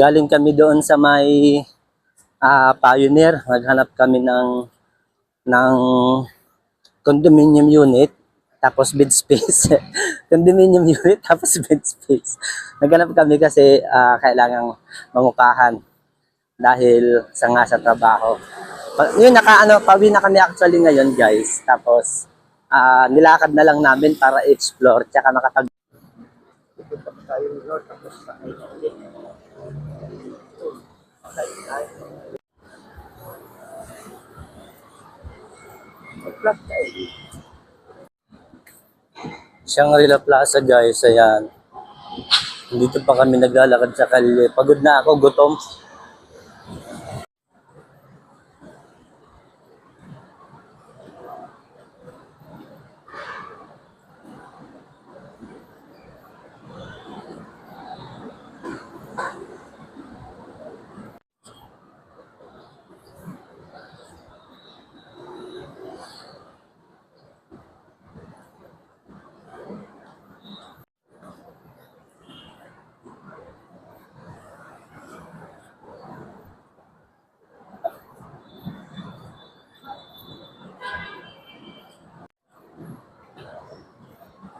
Galing kami doon sa may ah, Pioneer. Naghanap kami ng ng condominium unit tapos bed space. condominium unit tapos bed space. Naghanap kami kasi ah, kailangang mangupahan dahil sa nga sa trabaho. Yun, naka, ano, pauwi na kami actually ngayon guys. Tapos, ah, nilakad na lang namin para explore tsaka makapag Sa Shangri-La Plaza guys, ayan. Dito pa kami naglalakad sa kalye. Pagod na ako, gutom.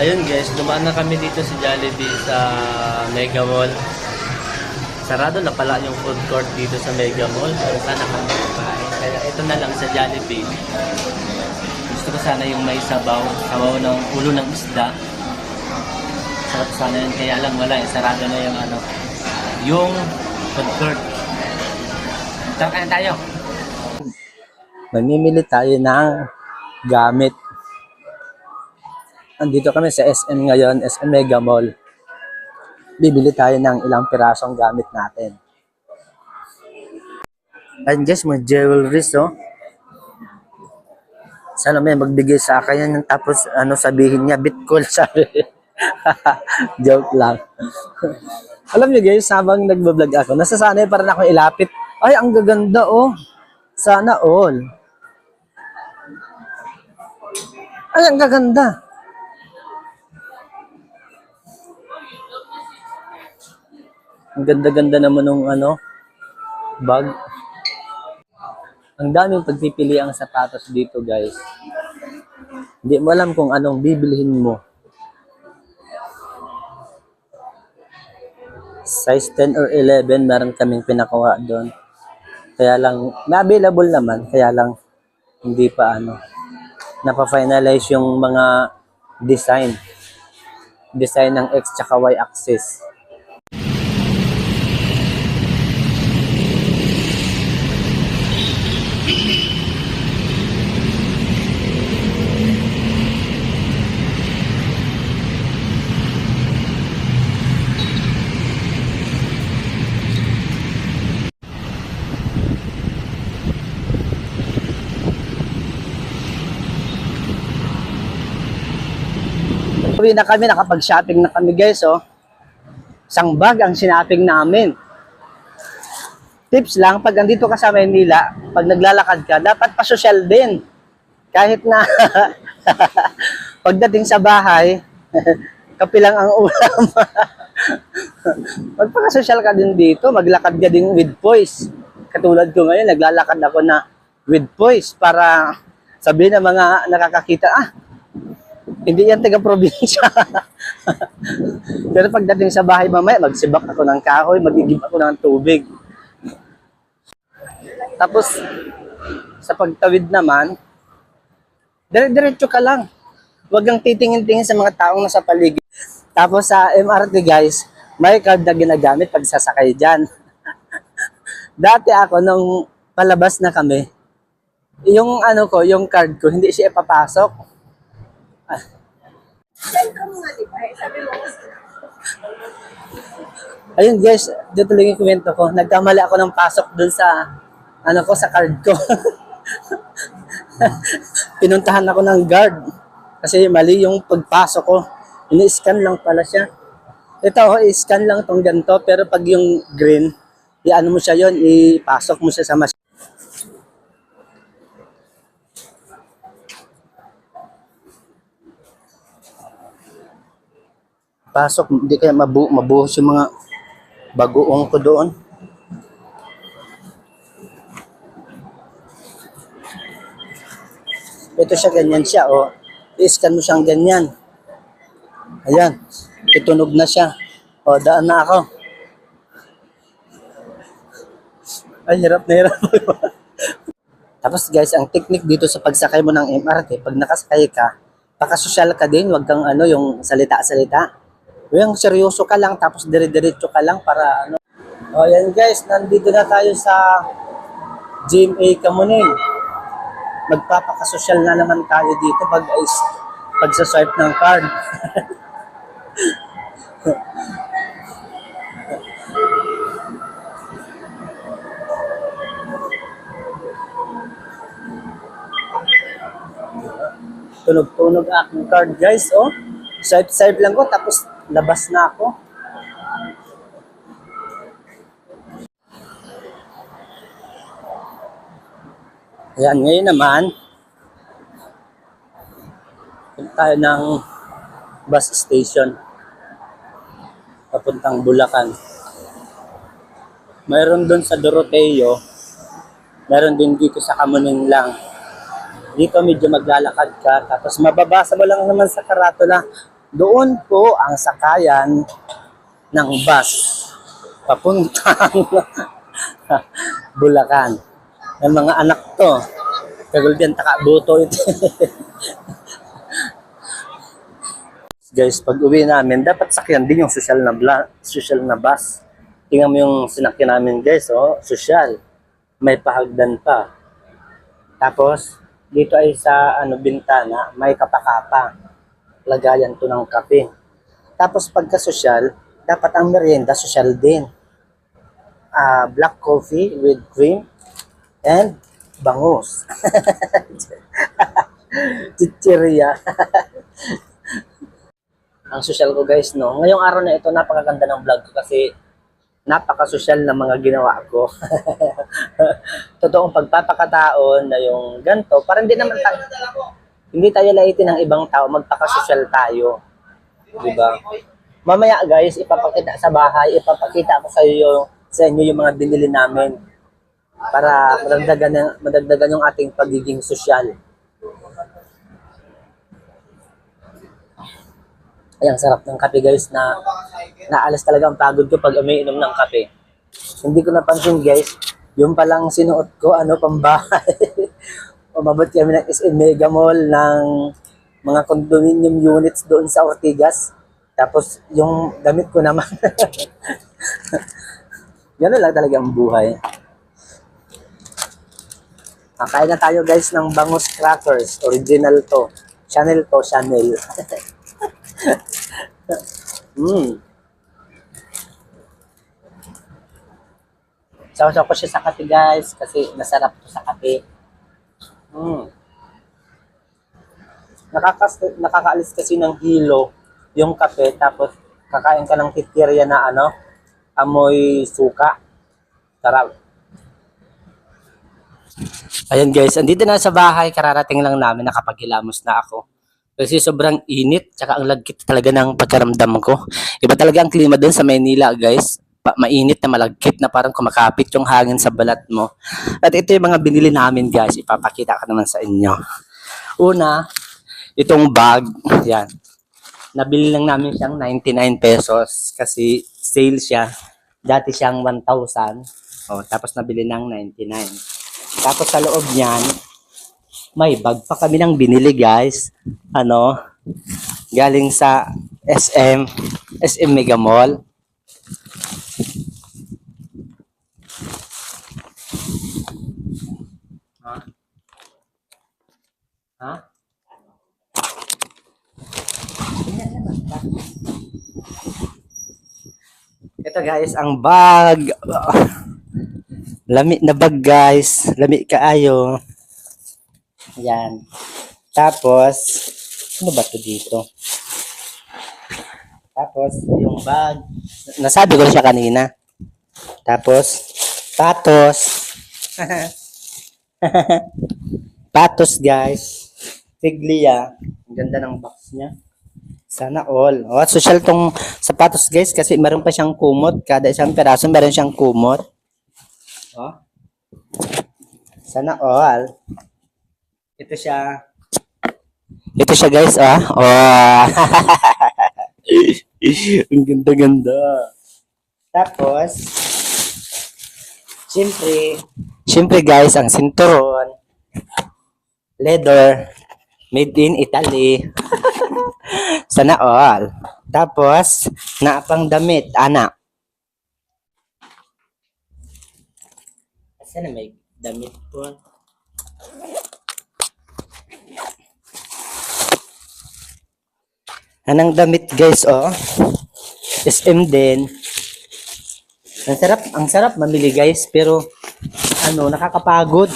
Ayun guys, dumaan na kami dito sa Jollibee sa Mega Mall. Sarado na pala yung food court dito sa Mega Mall. Kaya sana kami kumain. Kaya ito na lang sa Jollibee. Gusto ko sana yung may sabaw, sabaw ng ulo ng isda. Sarap sana yun, kaya lang wala eh. Sarado na yung ano, yung food court. Tara tayo. Mamimili tayo ng gamit Andito kami sa SM ngayon, SM Mega Mall. Bibili tayo ng ilang pirasong gamit natin. Ayun guys, mga jewelries oh. Sana may magbigay sa akin yan tapos ano sabihin niya, bitcoin sabi. Joke lang. Alam niyo guys, habang nagbablog ako, nasasanay pa rin ako ilapit. Ay, ang gaganda oh. Sana all. Ay, ang gaganda. Ang ganda-ganda naman ng ano, bag. Ang daming pagpipili ang sapatos dito, guys. Hindi mo alam kung anong bibilihin mo. Size 10 or 11, meron kaming pinakuha doon. Kaya lang, may available naman, kaya lang hindi pa ano, napa-finalize yung mga design. Design ng X tsaka Y axis. Uwi na kami, nakapag-shopping na kami guys, oh. Isang bag ang sinaping namin. Tips lang, pag andito ka sa Maynila, pag naglalakad ka, dapat pa-social din. Kahit na pagdating sa bahay, kape lang ang ulam. Magpaka-social ka din dito, maglakad ka din with voice. Katulad ko ngayon, naglalakad ako na with voice para sabihin ng mga nakakakita, ah, hindi yan taga-probinsya. Pero pagdating sa bahay mamaya, magsibak ako ng kahoy, magigib ako ng tubig. Tapos, sa pagtawid naman, dire-diretso ka lang. Huwag kang titingin-tingin sa mga taong nasa paligid. Tapos sa MRT guys, may card na ginagamit pag sasakay dyan. Dati ako, nung palabas na kami, yung ano ko, yung card ko, hindi siya ipapasok. Ayun guys, dito lang yung kwento ko. Nagkamali ako ng pasok dun sa, ano ko, sa card ko. Pinuntahan ako ng guard. Kasi mali yung pagpasok ko. Ini-scan lang pala siya. Ito, i-scan lang tong ganito. Pero pag yung green, i-ano mo siya yon ipasok mo siya sa mas pasok, hindi kaya mabu mabuhos yung mga bagoong ko doon. Ito siya, ganyan siya, o. I-scan mo siyang ganyan. Ayan, itunog na siya. O, daan na ako. Ay, hirap na hirap. Tapos guys, ang technique dito sa pagsakay mo ng MRT, pag nakasakay ka, pakasosyal ka din, wag kang ano, yung salita-salita. Yung seryoso ka lang, tapos dire-diretso ka lang para ano. O yan guys, nandito na tayo sa GMA Kamuning. Magpapakasosyal na naman tayo dito pag is pag sa swipe ng card. Tunog-tunog aking card guys, oh. Swipe-swipe lang ko, tapos labas na ako. Ayan, ngayon naman, tayo ng bus station papuntang Bulacan. Mayroon doon sa Doroteo, meron din dito sa Kamuning lang. Dito medyo maglalakad ka, tapos mababasa mo lang naman sa karatula, doon po ang sakayan ng bus papuntang Bulacan. Ang mga anak to, kaguldian takabuto ito. Guys, pag uwi namin, dapat sakyan din yung social na bla, social na bus. Tingnan mo yung sinakyan namin guys, oh, social. May pahagdan pa. Tapos, dito ay sa ano bintana, may kapakapa. Lagayan to ng kape. Tapos pagka social, dapat ang merienda social din. Ah, black coffee with cream and bangus. Chicheria. ang social ko guys, no. Ngayong araw na ito, napakaganda ng vlog ko kasi napaka-social na mga ginawa ko. Totoong pagpapakataon na yung ganto, parang hindi naman tayo, hindi tayo laitin ng ibang tao, magpaka-social tayo. Di ba? Mamaya guys, ipapakita sa bahay, ipapakita ko sa iyo sa inyo yung mga binili namin para madagdagan ng madagdagan yung ating pagiging sosyal. Ay, ang sarap ng kape guys na naalas talaga ang pagod ko pag umiinom ng kape. Hindi ko napansin guys, yung palang sinuot ko, ano, pambahay. Umabot kami ng SM Mega Mall ng mga condominium units doon sa Ortigas. Tapos yung damit ko naman. Ganun lang talaga ang buhay. Ah, kain na tayo guys ng bangus crackers. Original to. Chanel to, Chanel. mm. Sausaw ko siya sa kape guys kasi masarap to sa kape. Mm. Nakakas nakakaalis kasi ng hilo yung kape tapos kakain ka ng titirya na ano amoy suka. Sarap. Ayan guys, andito na sa bahay, kararating lang namin, nakapaghilamos na ako. Kasi sobrang init, tsaka ang lagkit talaga ng pagkaramdam ko. Iba talaga ang klima doon sa Maynila, guys. Pa- mainit na malagkit na parang kumakapit yung hangin sa balat mo. At ito yung mga binili namin, guys. Ipapakita ko naman sa inyo. Una, itong bag. Yan. Nabili lang namin siyang 99 pesos kasi sale siya. Dati siyang 1,000. Oh, tapos nabili ng 99. Tapos sa loob niyan, may bag pa kami ng binili guys. Ano? Galing sa SM, SM Mega Mall. Ha? Ito guys, ang bag. Lami na bag guys. Lami kaayo. Yan. Tapos, ano ba to dito? Tapos, yung bag. Nasabi ko siya kanina. Tapos, patos. patos, guys. Figlia. Ang ganda ng box niya. Sana all. Oh, social tong sapatos, guys, kasi meron pa siyang kumot. Kada isang peraso, meron siyang kumot. Oh. Sana all. Ito siya. Ito siya guys, ah. Oh. Ang ganda-ganda. Tapos, siyempre, siyempre guys, ang sinturon, leather, made in Italy. Sana all. Tapos, naapang damit, anak. Sana may damit po. Anang damit guys, oh. SM din. Ang sarap, ang sarap mamili guys, pero ano, nakakapagod.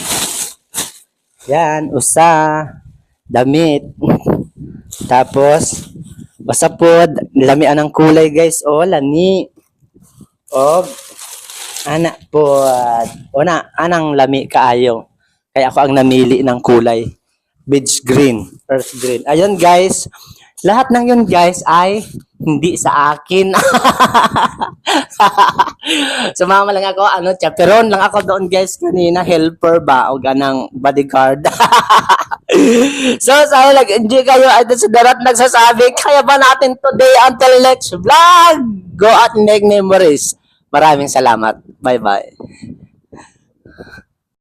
Yan, usa, damit. Tapos, basta po, lamian ng kulay guys, oh, lani. Og, anak po, o na, anang lami kaayo. Kaya ako ang namili ng kulay. Beige green, earth green. Ayun guys, lahat ng yun guys ay hindi sa akin. Sumama lang ako, ano, chaperon lang ako doon guys kanina, helper ba o ganang bodyguard. so, sana nag-enjoy kayo at sa darat nagsasabi, kaya ba natin today until next vlog? Go at make memories. Maraming salamat. Bye-bye.